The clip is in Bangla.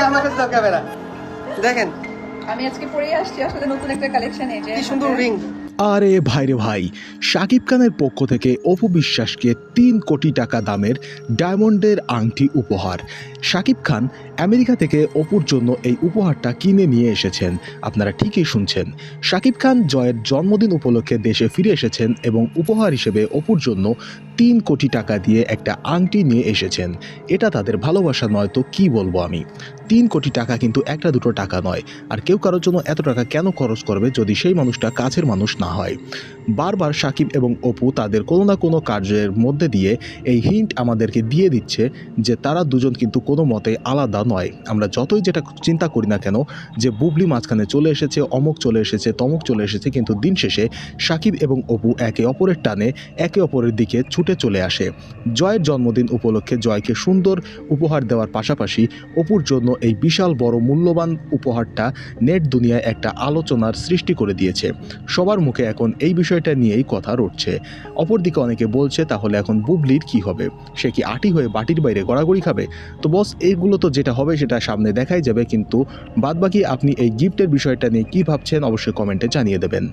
আমার কাছে দেখেন। আমি আজকে পরে আসছি আসলে নতুন একটা কালেকশন এই যে কি সুন্দর রিং আরে ভাইরে ভাই, শাকিব খানের পক্ষ থেকে অপু বিশ্বাসকে তিন কোটি টাকা দামের ডায়মন্ডের আংটি উপহার। শাকিব খান আমেরিকা থেকে অপুর জন্য এই উপহারটা কিনে নিয়ে এসেছেন। আপনারা ঠিকই শুনছেন। শাকিব খান জয়ের জন্মদিন উপলক্ষে দেশে ফিরে এসেছেন এবং উপহার হিসেবে অপুর জন্য তিন কোটি টাকা দিয়ে একটা আংটি নিয়ে এসেছেন। এটা তাদের ভালোবাসা নয় তো কি বলব আমি? তিন কোটি টাকা কিন্তু একটা দুটো টাকা নয়। আর কেউ কারোর জন্য এত টাকা কেন খরচ করবে যদি সেই মানুষটা কাছের মানুষ না হয়। বারবার সাকিব এবং অপু তাদের কোনো না কোনো কার্যের মধ্যে দিয়ে এই হিন্ট আমাদেরকে দিয়ে দিচ্ছে যে তারা দুজন কিন্তু কোনো মতে আলাদা নয়। আমরা যতই যেটা চিন্তা করি না কেন, যে বুবলি মাঝখানে চলে এসেছে, অমুক চলে এসেছে, তমক চলে এসেছে, কিন্তু দিন শেষে সাকিব এবং অপু একে অপরের টানে একে অপরের দিকে ছুটে চলে আসে। জয়ের জন্মদিন উপলক্ষে জয়কে সুন্দর উপহার দেওয়ার পাশাপাশি অপুর জন্য এই বিশাল বড় মূল্যবান উপহারটা নেট দুনিয়ায় একটা আলোচনার সৃষ্টি করে দিয়েছে। সবার মুখে এখন এই বিষয়টা নিয়েই কথা রটছে। অপরদিকে অনেকে বলছে, তাহলে এখন বুবলির কি হবে? সে কি আটি হয়ে বাটির বাইরে গড়াগড়ি খাবে? তো বস, এইগুলো তো যেটা হবে সেটা সামনে দেখাই যাবে, কিন্তু বাদবাকি আপনি এই গিফটের বিষয়টা নিয়ে কি ভাবছেন অবশ্যই কমেন্টে জানিয়ে দেবেন।